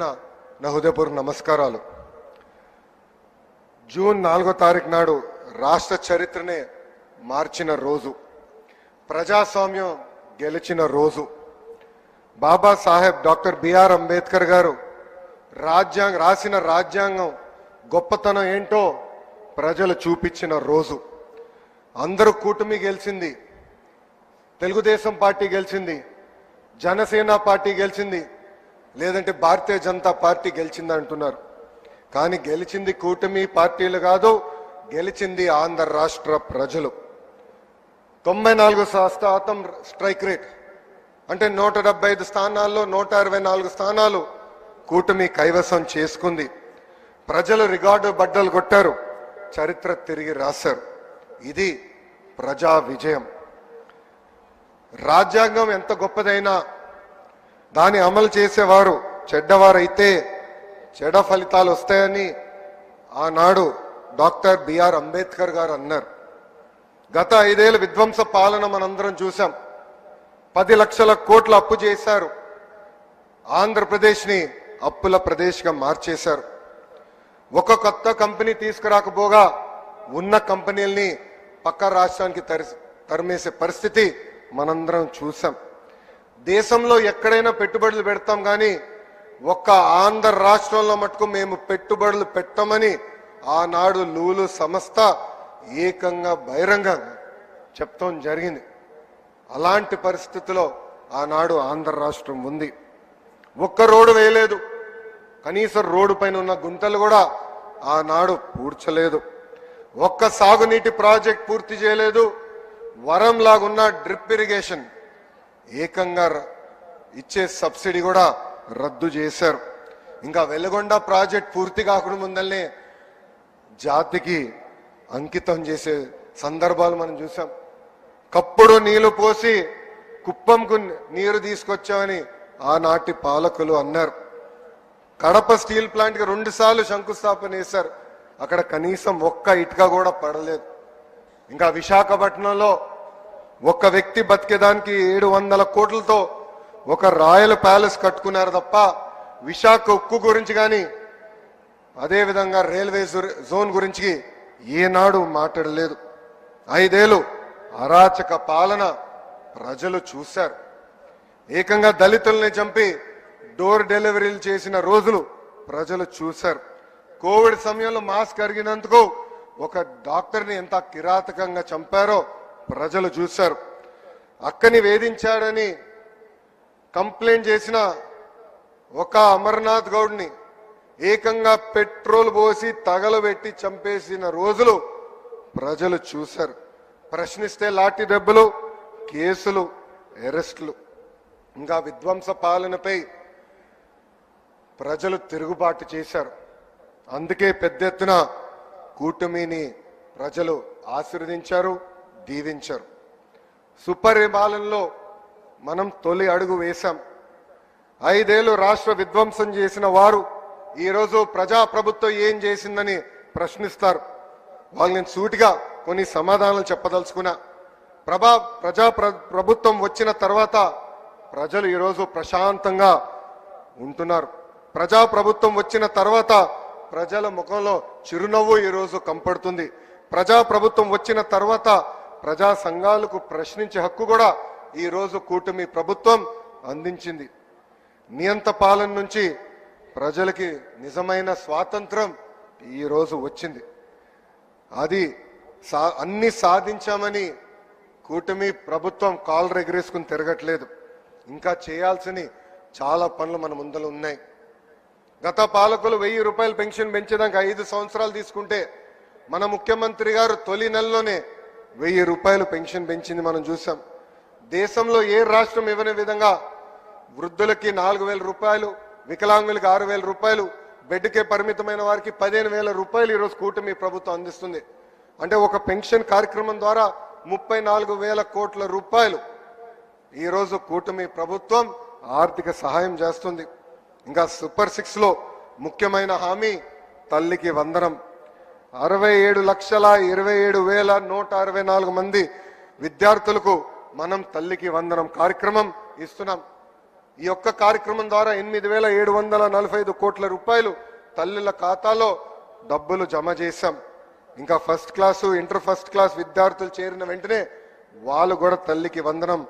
పేరున నా హృదయపూర్వక నమస్కారాలు. జూన్ నాలుగో తారీఖు నాడు రాష్ట్ర చరిత్రనే మార్చిన రోజు ప్రజాస్వామ్యం గెలిచిన రోజు బాబాసాహెబ్ డాక్టర్ బిఆర్ అంబేద్కర్ గారు రాజ్యాంగ రాసిన రాజ్యాంగం గొప్పతనం ఏంటో ప్రజలు చూపించిన రోజు. అందరూ కూటమి గెలిచింది తెలుగుదేశం పార్టీ గెలిచింది జనసేన పార్టీ గెలిచింది లేదంటే భారతీయ జనతా పార్టీ గెలిచింది అంటున్నారు కానీ గెలిచింది కూటమి పార్టీలు కాదు గెలిచింది ఆంధ్ర రాష్ట్ర ప్రజలు. తొంభై నాలుగు శాతం స్ట్రైక్ రేట్. అంటే నూట డెబ్బై ఐదు స్థానాల్లో నూట అరవై నాలుగు స్థానాలు కూటమి కైవసం చేసుకుంది. ప్రజలు రికార్డు బడ్డలు కొట్టారు చరిత్ర తిరిగి రాశారు. ఇది ప్రజా విజయం. రాజ్యాంగం ఎంత గొప్పదైనా దాన్ని అమలు చేసేవారు చెడ్డవారైతే చెడ ఫలితాలు వస్తాయని ఆనాడు డాక్టర్ బిఆర్ అంబేద్కర్ గారు అన్నారు. గత ఐదేళ్ళ విధ్వంస పాలన మనందరం చూసాం పది లక్షల కోట్లు అప్పు చేశారు. ఆంధ్రప్రదేశ్ని అప్పుల ప్రదేశ్గా మార్చేశారు. ఒక కొత్త కంపెనీ తీసుకురాకపోగా ఉన్న కంపెనీల్ని పక్క రాష్ట్రానికి తరి తరిమేసే పరిస్థితి మనందరం చూసాం దేశంలో ఎక్కడైనా పెట్టుబడులు పెడతాం కానీ ఒక్క ఆంధ్ర రాష్ట్రంలో మటుకు మేము పెట్టుబడులు పెట్టమని ఆనాడు లూలు సంస్థ ఏకంగా బహిరంగంగా చెప్తాం జరిగింది. అలాంటి పరిస్థితిలో ఆనాడు ఆంధ్ర రాష్ట్రం ఉంది. ఒక్క రోడ్డు వేయలేదు. కనీసం రోడ్డు పైన ఉన్న గుంతలు కూడా ఆనాడు పూడ్చలేదు. ఒక్క సాగునీటి ప్రాజెక్ట్ పూర్తి చేయలేదు. వరం లాగున్న డ్రిప్ ఇరిగేషన్ ఏకంగా ఇచ్చే సబ్సిడీ కూడా రద్దు చేశారు. ఇంకా వెలుగొండ ప్రాజెక్ట్ పూర్తి కాకుండా ముందల్నే జాతికి అంకితం చేసే సందర్భాలు మనం చూసాం. కప్పుడు నీళ్ళు పోసి కుప్పంకు నీరు తీసుకొచ్చామని ఆనాటి పాలకులు అన్నారు. కడప స్టీల్ ప్లాంట్కి రెండుసార్లు రెండు సార్లు శంకుస్థాపన చేశారు. అక్కడ కనీసం ఒక్క ఇటుక కూడా పడలేదు. ఇంకా విశాఖపట్నంలో ఒక వ్యక్తి బతికేదానికి ఏడు వందల కోట్లతో ఒక రాయల్ ప్యాలెస్ కట్టుకున్నారు తప్ప విశాఖ ఉక్కు గురించి కానీ అదేవిధంగా రైల్వే జోన్- జోన్ గురించి ఏనాడు మాట్లాడలేదు. ఐదేళ్ళు అరాచక పాలన ప్రజలు చూశారు. ఏకంగా దళితుల్ని చంపి డోర్ డెలివరీలు చేసిన రోజులు ప్రజలు చూశారు. కోవిడ్ సమయంలో మాస్క్ అరిగినందుకు ఒక డాక్టర్ని ఎంత కిరాతకంగా చంపారో ప్రజలు చూశారు. అక్కని వేధించాడని కంప్లైంట్ చేసిన ఒక అమర్నాథ్ గౌడ్ని ఏకంగా పెట్రోల్ పోసి తగలబెట్టి చంపేసిన రోజులు ప్రజలు చూశారు. ప్రశ్నిస్తే లాఠీ దెబ్బలు కేసులు అరెస్టులు. ఇంకా విధ్వంస పాలనపై ప్రజలు తిరుగుబాటు చేశారు. అందుకే పెద్ద ఎత్తున కూటమిని ప్రజలు ఆశీర్వదించారు. దీవించరు. సూపర్ మనం తొలి అడుగు వేశాం. ఐదేళ్ళు రాష్ట్ర విధ్వంసం చేసిన వారు ఈరోజు ప్రజా ప్రభుత్వం ఏం చేసిందని ప్రశ్నిస్తారు. వాళ్ళు నేను సూటిగా కొన్ని సమాధానాలు చెప్పదలుచుకున్నా. ప్రభా ప్రజా ప్రభుత్వం వచ్చిన తర్వాత ప్రజలు ఈరోజు ప్రశాంతంగా ఉంటున్నారు. ప్రజా ప్రభుత్వం వచ్చిన తర్వాత ప్రజల ముఖంలో చిరునవ్వు ఈరోజు కంపడుతుంది ప్రజా ప్రభుత్వం వచ్చిన తర్వాత ప్రజా సంఘాలకు ప్రశ్నించే హక్కు కూడా ఈరోజు కూటమి ప్రభుత్వం అందించింది. నియంత పాలన నుంచి ప్రజలకి నిజమైన స్వాతంత్రం ఈరోజు వచ్చింది. అది సా అన్ని సాధించామని కూటమి ప్రభుత్వం కాలు ఎగరేసుకుని తిరగట్లేదు. ఇంకా చేయాల్సిన చాలా పనులు మన ముందర ఉన్నాయి. గత పాలకులు వెయ్యి రూపాయలు పెన్షన్ పెంచడానికి ఐదు సంవత్సరాలు తీసుకుంటే మన ముఖ్యమంత్రి గారు తొలి నెలలోనే వెయ్యి రూపాయలు పెన్షన్ పెంచింది మనం చూసాం. దేశంలో ఏ రాష్ట్రం ఇవ్వని విధంగా వృద్ధులకి నాలుగు వేల రూపాయలు వికలాంగులకి ఆరు వేల రూపాయలు బెడ్కే పరిమితమైన వారికి పదిహేను వేల రూపాయలు ఈరోజు కూటమి ప్రభుత్వం అందిస్తుంది. అంటే ఒక పెన్షన్ కార్యక్రమం ద్వారా ముప్పై నాలుగు వేల కోట్ల రూపాయలు ఈరోజు కూటమి ప్రభుత్వం ఆర్థిక సహాయం చేస్తుంది. ఇంకా సూపర్ సిక్స్లో ముఖ్యమైన హామీ తల్లికి వందనం. అరవై ఏడు లక్షల ఇరవై ఏడు వేల నూట అరవై నాలుగు మంది విద్యార్థులకు మనం తల్లికి వందనం కార్యక్రమం ఇస్తున్నాం. ఈ యొక్క కార్యక్రమం ద్వారా ఎనిమిది వేల ఏడు వందల నలభై ఐదు కోట్ల రూపాయలు తల్లుల ఖాతాలో డబ్బులు జమ చేశాం. ఇంకా first class inter first class విద్యార్థులు చేరిన వెంటనే వాళ్ళు కూడా తల్లికి వందనం